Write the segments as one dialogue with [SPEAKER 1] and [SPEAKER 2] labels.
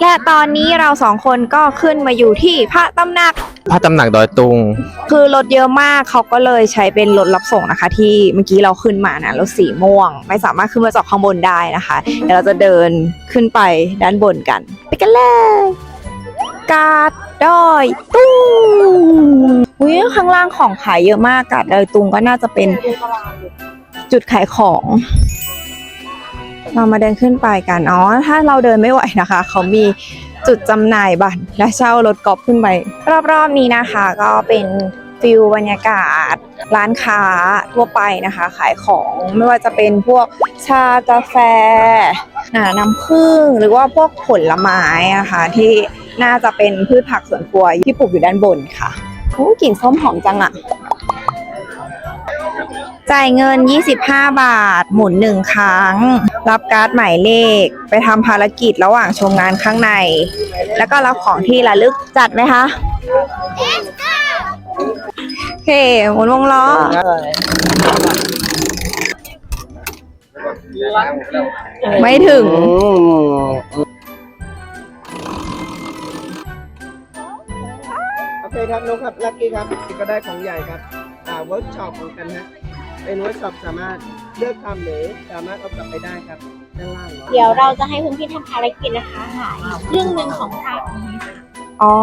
[SPEAKER 1] และตอนนี้เราสองคนก็ขึ้นมาอยู่ที่พระตำหนัก
[SPEAKER 2] พระตำหนักดอยตุง
[SPEAKER 1] คือรถเยอะมากเขาก็เลยใช้เป็นรถรับส่งนะคะ ที่เมื่อกี้เราขึ้นมานะรถสีม่วง ไม่สามารถขึ้นมาจากข้างบนได้นะคะ เดี๋ยวเราจะเดินขึ้นไปด้านบนกัน ไปกันเลย กาดดอยตุงอุ้ยข้างล่างของขายเยอะมากกาดดอยตุงก็น่าจะเป็นจุดขายของ เรามาเดินขึ้นไปกันอ๋อถ้าเราเดินไม่ไหวนะคะ เขามีจุดจำหน่ายบัตรและเช่ารถกอล์ฟขึ้นไป รอบๆนี้นะคะ ก็เป็นฟิลบรรยากาศ ร้านค้าทั่วไปนะคะ ขายของไม่ว่าจะเป็นพวกชากาแฟาน้ำผึ้งหรือว่าพวกผลไม้นะคะที่น่าจะเป็นพืชผักสวนครัวที่ปลูกอยู่ด้านบนค่ะอู้กลิ่นส้มหอมจังอะ จ่ายเงิน 25 บาท หมุนหนึ่งครั้ง รับการ์ดหมายเลข ไปทำภารกิจระหว่างชมงานข้างใน แล้วก็รับของที่ระลึกจัดไหมคะโอเค หมุนวงล้อ ไม่ถึง
[SPEAKER 3] โอเคครับนุ๊กครับลักกี้ครับก็ได้ของใหญ่ครับอ่าเวิร์กช็อปของกันฮะ เป็นเวิร์กช็อปสามารถเลือกทำหรือสามารถเอากลับไปได้ครับด้านล่างเนาะ
[SPEAKER 4] เดี๋ยวเราจะให้คุณพี่ทำภารกิจนะคะหาอีกเรื่องหนึ่งของภาพนี้ค่ะ
[SPEAKER 1] อ๋อ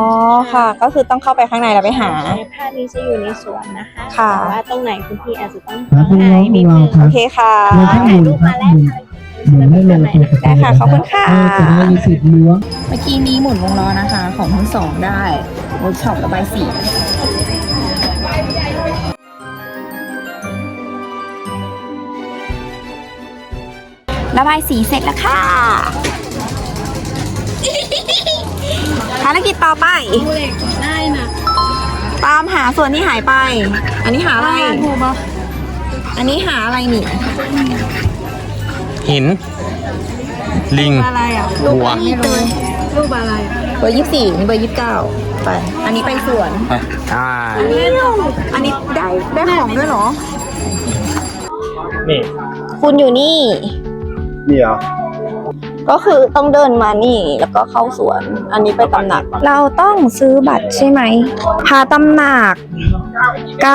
[SPEAKER 1] ค่ะ ก็คือต้องเข้าไปข้างในแล้วไปหา
[SPEAKER 4] ในภาพนี้จะอยู่ในสวนนะคะ
[SPEAKER 1] ค่ะ
[SPEAKER 4] แต่ว่าตรงไหนคุณพี่อาจจะต้อง
[SPEAKER 5] ครับคุณน้อง
[SPEAKER 4] หานิด
[SPEAKER 5] ของ
[SPEAKER 4] นึ
[SPEAKER 5] เรา
[SPEAKER 4] ง
[SPEAKER 5] ครั
[SPEAKER 1] โอบเคค่ะ
[SPEAKER 5] ในข้างบนครับหมุนหมุนได้เลยตัว
[SPEAKER 1] ได้ค่ะขอบคุณค่ะ
[SPEAKER 5] จะได้มีสิทธิ์ล้วง
[SPEAKER 1] เมื่อกี้นี้หมุนวงล้อนะคะ ของทั้งสองได้เวิร์กช็อประบายสี ระบายสีเสร็จแล้วค่ะ ภารกิจต่อไป
[SPEAKER 4] ได้นะ
[SPEAKER 1] ตามหาส่วนที่หายไป อันนี้หาอะไรอันนี้หาอะไรนี่
[SPEAKER 2] หิน ลิง
[SPEAKER 4] อะไรอะ
[SPEAKER 2] วัว
[SPEAKER 4] รูปอะไร
[SPEAKER 1] เบอร์ยี่สี่นี่เบอร์ยี่สิบเก้าไป อันนี้ไปสวน
[SPEAKER 2] อ่า
[SPEAKER 1] อันนี้ได้ได้ของด้วยเหรอ
[SPEAKER 2] นี่
[SPEAKER 1] คุณอยู่นี่
[SPEAKER 3] นี่เหรอ
[SPEAKER 1] ก็คือต้องเดินมานี่แล้วก็เข้าสวน อันนี้ไปตำหนัก เราต้องซื้อบัตรใช่ไหมพาตำหนัก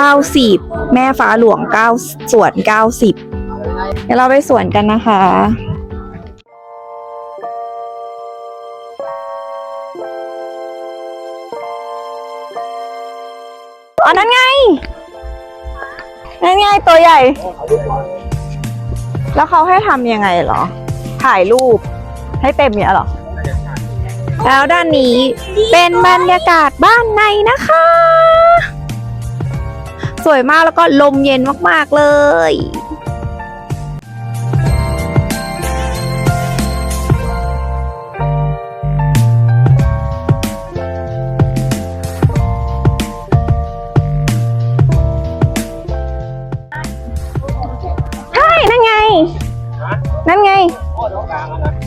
[SPEAKER 1] 90 แม่ฟ้าหลวง9สวน 90 เดี๋ยวเราไปสวนกันนะคะอ๋อนั่นไง นั่นไงตัวใหญ่ แล้วเขาให้ทำยังไงเหรอ ถ่ายรูปให้เต็มเนี่ยเหรอ แล้วด้านนี้เป็นบรรยากาศบ้านในนะคะ สวยมากแล้วก็ลมเย็นมาก ๆ เลย นั่นไง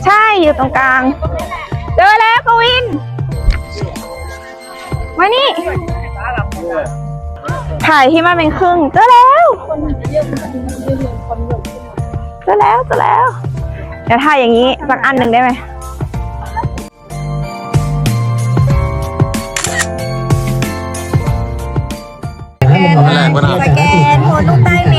[SPEAKER 1] ใช่อยู่ตรงกลาง เจอแล้วกวิน มานี่ ถ่ายที่มันเป็นครึ่ง เจอแล้ว เจอแล้วเจอแล้ว เดี๋ยวถ่ายอย่างนี้ สักอันหนึ่งได้ไหม
[SPEAKER 2] แรกวะนะ
[SPEAKER 1] สแกนโพสต์ลูกใต้เม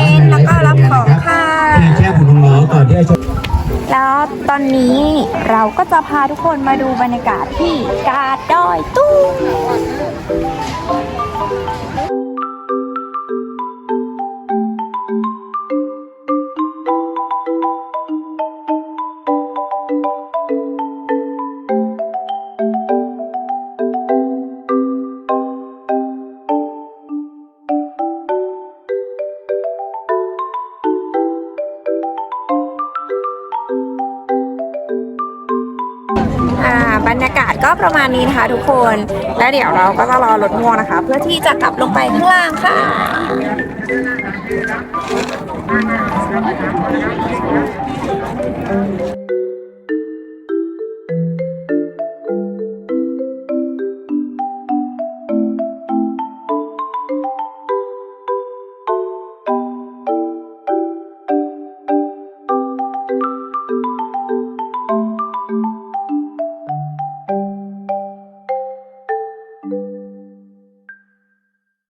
[SPEAKER 1] ตอนนี้เราก็จะพาทุกคนมาดูบรรยากาศที่กาดดอยตุ้ง อ่าบรรยากาศก็ประมาณนี้นะคะทุกคน แล้วเดี๋ยวเราก็จะรอรถม่วงนะคะ เพื่อที่จะกลับลงไปข้างล่างค่ะ